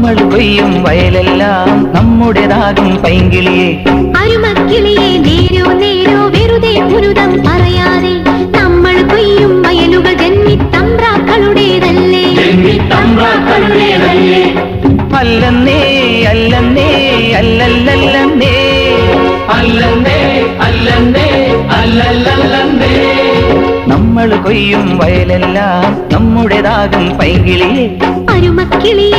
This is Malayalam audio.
നമ്മൾ കൊയ്യും വയലെല്ലാം നമ്മുടേതാകും പൈങ്കിളിയെ. അരുമക്കിളിയെ നേരോ നേരോ വെറുതെ പുരുതം പറയാതെ നമ്മൾ കൊയ്യും വയലുകൾ ജന്മി തമ്പ്രാക്കളുടേതല്ലേ അല്ലെന്നേ അല്ലെന്നേ അല്ലല്ലല്ലെന്നേ. അല്ലെന്നേ അല്ലെന്നേ അല്ലല്ലല്ലെന്നേ. നമ്മൾ കൊയ്യും വയലെല്ലാം നമ്മുടേതാകും പൈങ്കിളിയെ. അരുമക്കിളിയെ